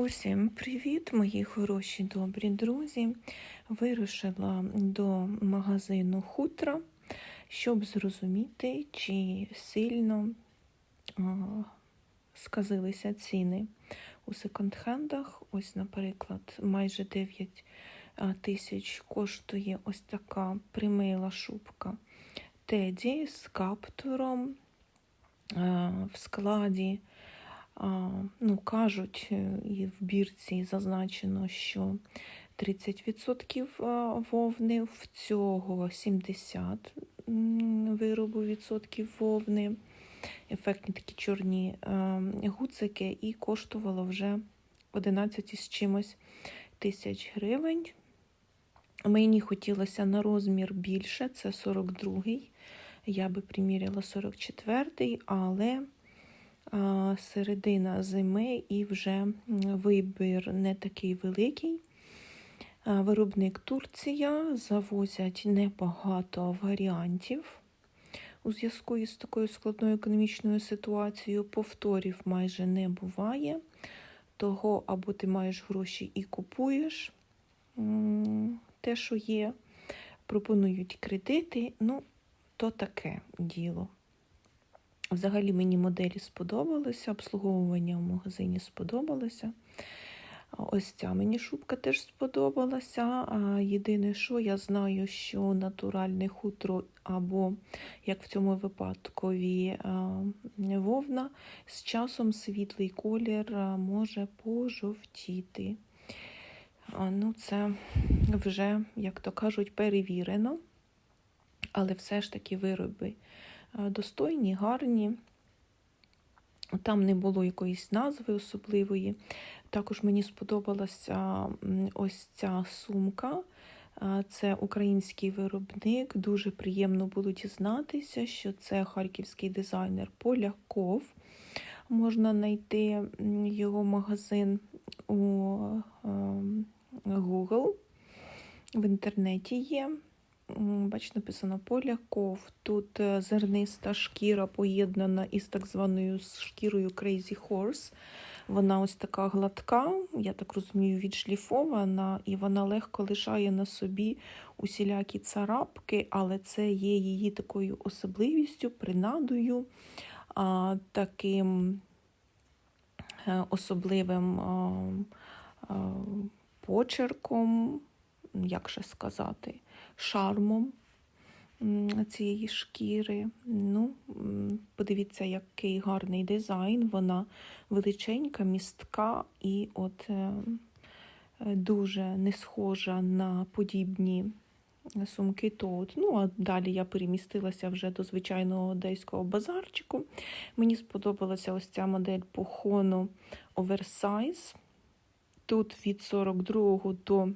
Усім привіт, мої хороші добрі друзі. Вирушила до магазину хутра, щоб зрозуміти, чи сильно сказилися ціни у секонд-хендах. Ось, наприклад, майже 9 тисяч коштує ось така примила шубка Теді з каптуром в складі. Ну, кажуть, е, і в бірці зазначено, що 30% вовни, в цього 70 м, виробу відсотків вовни, ефектні такі чорні гуцики, і коштувало вже 11 із чимось тисяч гривень. Мені хотілося на розмір більше, це 42-й. Я би приміряла 44-й, але середина зими і вже вибір не такий великий. Виробник Турція завозять небагато варіантів. У зв'язку із такою складною економічною ситуацією повторів майже не буває. Того або ти маєш гроші і купуєш те, що є, пропонують кредити, ну, то таке діло. Взагалі мені моделі сподобалися, обслуговування в магазині сподобалося. Ось ця мені шубка теж сподобалася. А Єдине, що я знаю, що натуральне хутро або, як в цьому випадку, вовна, з часом світлий колір може пожовтіти. Ну, це вже, як то кажуть, перевірено, але все ж таки вироби е, достойні, гарні. Там не було якоїсь назви особливої. Також мені сподобалася ось ця сумка. Це український виробник. Дуже приємно було дізнатися, що це харківський дизайнер Поляков. Можна знайти його магазин у ем, Google. В інтернеті є. М, Бач, написано Поляков. Тут е, зерниста шкіра поєднана із так званою шкірою Crazy Horse. Вона ось така гладка, я так розумію, відшліфована, і вона легко лишає на собі усілякі царапки, але це є її такою особливістю, принадою, таким е, особливим почерком, як ще сказати, шармом цієї шкіри. Ну, подивіться, який гарний дизайн. Вона величенька, містка і от е, е, дуже не схожа на подібні сумки Тоут. Ну, а далі я перемістилася вже до звичайного одеського базарчику. Мені сподобалася ось ця модель Похону Oversize. Тут від 42 до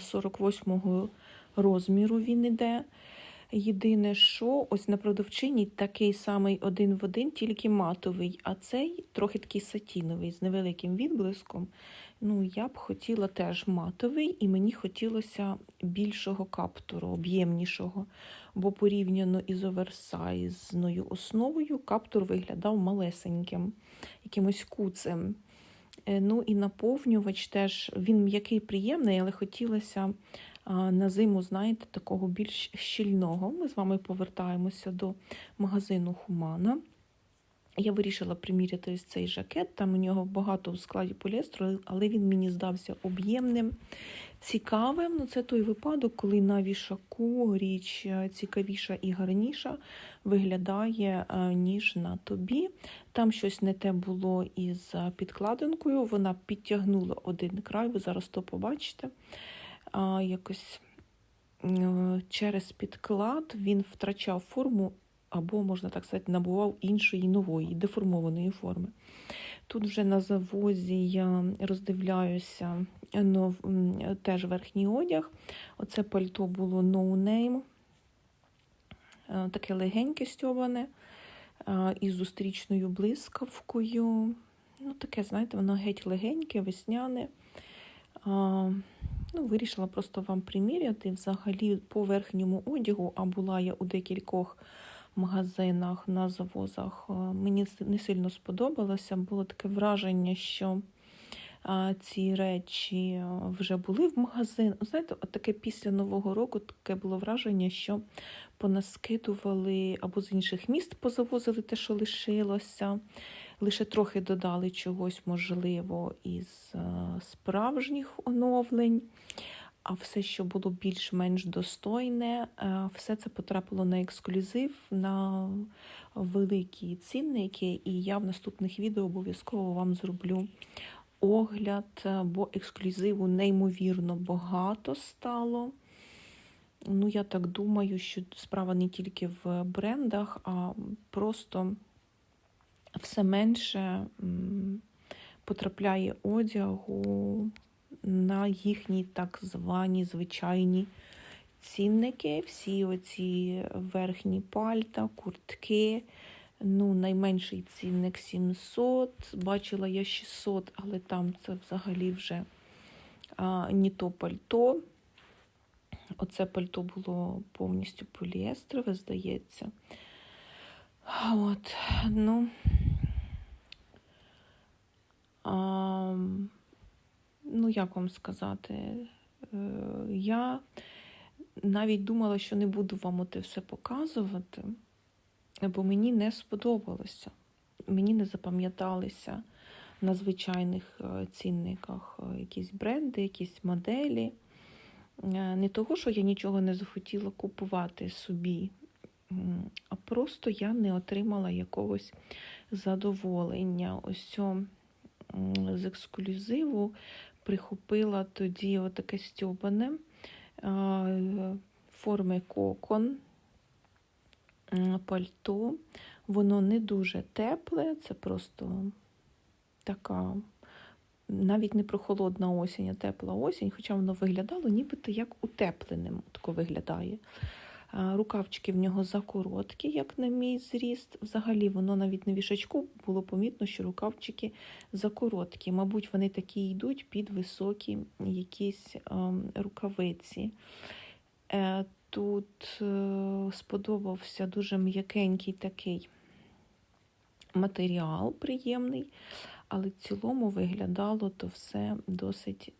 48 розміру він іде. Єдине, що ось на продавчині такий самий один в один, тільки матовий, а цей трохи такий сатіновий з невеликим відблиском. Ну, я б хотіла теж матовий, і мені хотілося більшого каптуру, об'ємнішого, бо порівняно із оверсайзною основою каптур виглядав малесеньким, якимось куцем. Е, Ну і наповнювач теж він м'який, приємний, але хотілося на зиму, знаєте, такого більш щільного. Ми з вами повертаємося до магазину Хумана. Я вирішила приміряти ось цей жакет. Там у нього багато в складі поліестру, але він мені здався об'ємним, цікавим. Ну, це той випадок, коли на вішаку річ е, цікавіша і гарніша виглядає, е, ніж на тобі. Там щось не те було із е, підкладинкою. Вона підтягнула один край, ви зараз то побачите. Якось через підклад він втрачав форму, або, можна так сказати, набував іншої нової, деформованої форми. Тут вже на завозі я роздивляюся нов, теж верхній одяг. Оце пальто було no name, е, таке легеньке стьобане, е, із зустрічною блискавкою. Ну, таке, знаєте, воно геть легеньке, весняне. Ну, Вирішила просто вам приміряти взагалі по верхньому одягу, а була я у декількох магазинах, на завозах. Е, Мені не сильно сподобалося. Було таке враження, що ці речі е, вже були в магазин. Знаєте, от таке після Нового року таке було враження, що понаскидували або з інших міст позавозили те, що лишилося. Лише трохи додали чогось, можливо, із е, справжніх оновлень. А все, що було більш-менш достойне, е, все це потрапило на ексклюзив, на великі цінники. І я в наступних відео обов'язково вам зроблю огляд, е, бо ексклюзиву неймовірно багато стало. Ну, я так думаю, що справа не тільки в брендах, а просто все менше потрапляє одягу на їхні так звані звичайні цінники. Всі оці верхні пальта, куртки. Ну, найменший цінник 700. Бачила я 600, але там це взагалі вже а, не то пальто. Оце пальто було повністю поліестрове, здається. От, ну. А, ну, як вам сказати? Е, Я навіть думала, що не буду вам оте все показувати, бо мені не сподобалося. Мені не запам'яталися на звичайних е, цінниках е, якісь бренди, якісь моделі. Не того, що я нічого не захотіла купувати собі, а просто я не отримала якогось задоволення. Ось з ексклюзиву прихопила тоді отаке стьобане е, форми кокон, пальто. Воно не дуже тепле, це просто така навіть не прохолодна осінь, а тепла осінь, хоча воно виглядало нібито як утепленим тако виглядає. Рукавчики в нього закороткі, як на мій зріст. Взагалі, воно навіть на вішачку було помітно, що рукавчики закороткі. Мабуть, вони такі йдуть під високі якісь ем, рукавиці. Е, Тут е, сподобався дуже м'якенький такий матеріал приємний, але в цілому виглядало то все досить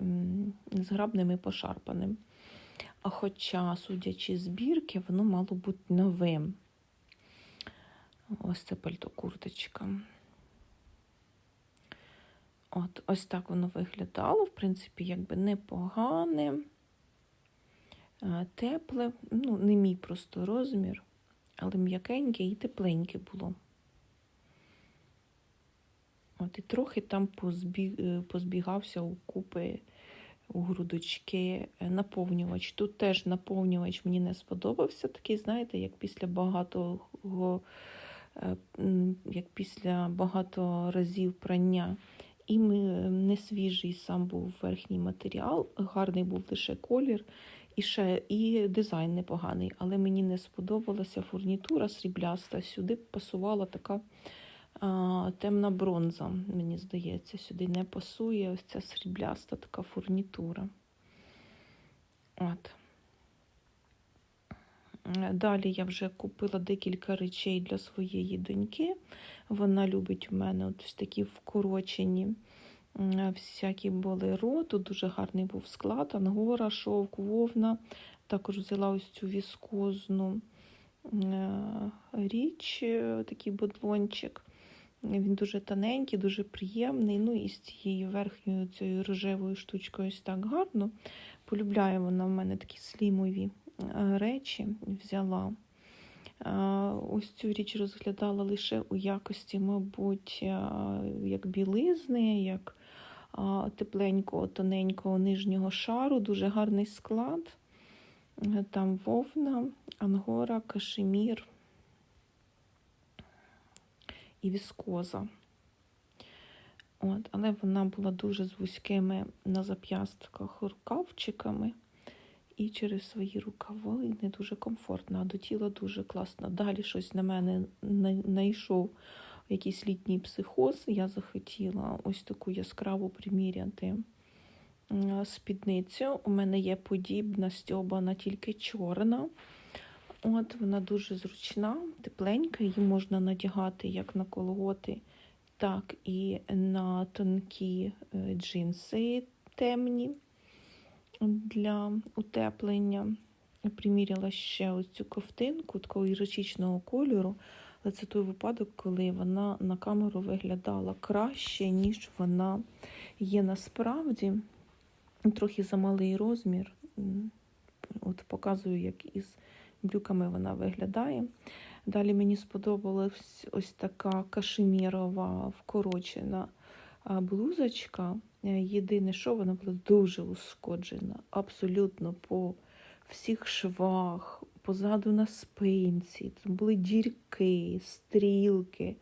зграбним і пошарпаним. Хоча, судячи збірки, воно мало бути новим. Ось це пальто курточка. От, ось так воно виглядало, в принципі, якби непогане, е, тепле, ну, не мій просто розмір, але м'якеньке і тепленьке було. От і трохи там е, позбігався у купи, грудочки е, наповнювач. Тут теж наповнювач мені не сподобався. Такий, знаєте, як після багатого, е, як після багато разів прання. І не свіжий сам був верхній матеріал, гарний був лише колір, і ще і дизайн непоганий, але мені не сподобалася фурнітура срібляста. Сюди пасувала така темна бронза, мені здається, сюди не пасує ось ця срібляста така фурнітура. От. Далі я вже купила декілька речей для своєї доньки. Вона любить у мене от такі вкорочені всякі болеро. Тут дуже гарний був склад, ангора, шовк, вовна. Також взяла ось цю віскозну е, річ, е, такий бодлончик. Він дуже тоненький, дуже приємний. Ну і з цією верхньою цією рожевою штучкою ось так гарно. Полюбляє вона в мене такі слімові е, речі взяла. Е, Ось цю річ розглядала лише у якості, мабуть, е, як білизни, як тепленького, тоненького нижнього шару, дуже гарний склад. Там вовна, ангора, кашемір і віскоза. От, але вона була дуже з вузькими на зап'ястках рукавчиками і через свої рукави не дуже комфортно, а до тіла дуже класно. Далі щось на мене знайшов якийсь літній психоз. Я захотіла ось таку яскраву приміряти спідницю. У мене є подібна стьобана, тільки чорна. От вона дуже зручна, тепленька, її можна надягати як на колготи, так і на тонкі е, джинси темні для утеплення. Приміряла ще ось цю ковтинку такого ірочичного кольору, але це той випадок, коли вона на камеру виглядала краще, ніж вона є насправді. Трохи замалий розмір. От показую, як із брюками вона виглядає. Далі мені сподобалась ось така кашемірова вкорочена блузочка. Е, Єдине, що вона була дуже ушкоджена, абсолютно по всіх швах, позаду на спинці. Там були дірки, стрілки.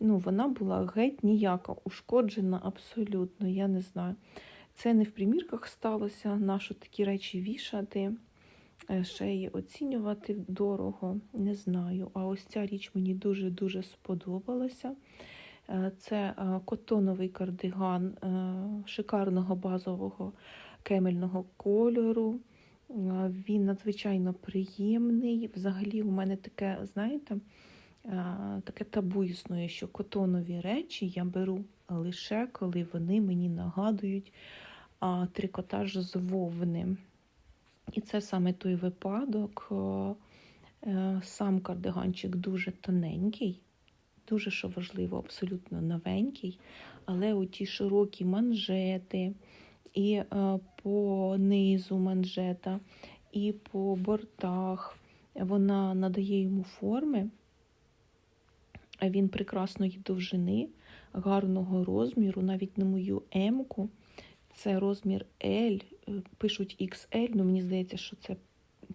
Ну, вона була геть ніяка, ушкоджена абсолютно, я не знаю. Це не в примірках сталося, нащо такі речі вішати, й оцінювати дорого, не знаю. А ось ця річ мені дуже-дуже сподобалася. Е, Це е, котоновий кардиган е, шикарного базового кемельного кольору. Він надзвичайно приємний. Взагалі, у мене таке, знаєте, таке табу існує, що котонові речі я беру лише коли вони мені нагадують трикотаж з вовни. І це саме той випадок. Е, е, Сам кардиганчик дуже тоненький, дуже що важливо, абсолютно новенький, але оті широкі манжети, і е, по низу манжета, і по бортах вона надає йому форми. Він прекрасної довжини, гарного розміру, навіть на мою М-ку. Це розмір L, е, пишуть XL, ну мені здається, що це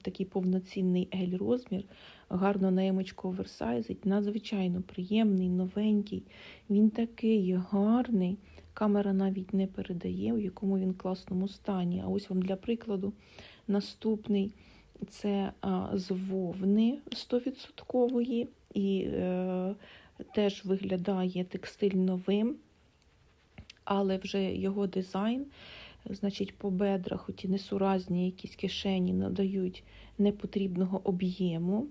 такий повноцінний L розмір, гарно на емочку оверсайзить, надзвичайно приємний, новенький. Він такий гарний. Камера навіть не передає, у якому він класному стані. А ось вам для прикладу наступний це з вовни 100% і е, теж виглядає текстиль новим, але вже його дизайн, значить, по бедрах оті несуразні якісь кишені надають непотрібного об'єму.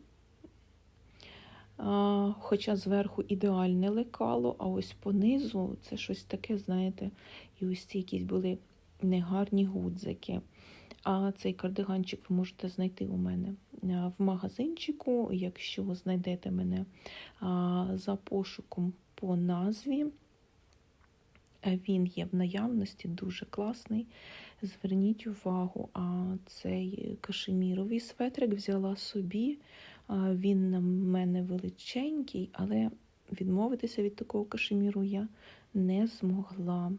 Хоча зверху ідеальне лекало, а ось понизу це щось таке, знаєте, і ось ці якісь були негарні гудзики. А цей кардиганчик ви можете знайти у мене в магазинчику, якщо знайдете мене за пошуком по назві. Він є в наявності, дуже класний. Зверніть увагу, а цей кашеміровий светрик взяла собі. Він на мене величенький, але відмовитися від такого кашеміру я не змогла.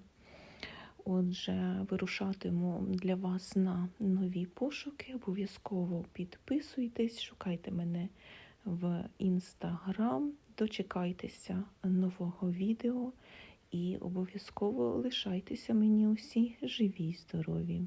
Отже, вирушатиму для вас на нові пошуки. Обов'язково підписуйтесь, шукайте мене в інстаграм, дочекайтеся нового відео і обов'язково лишайтеся мені усі живі й здорові.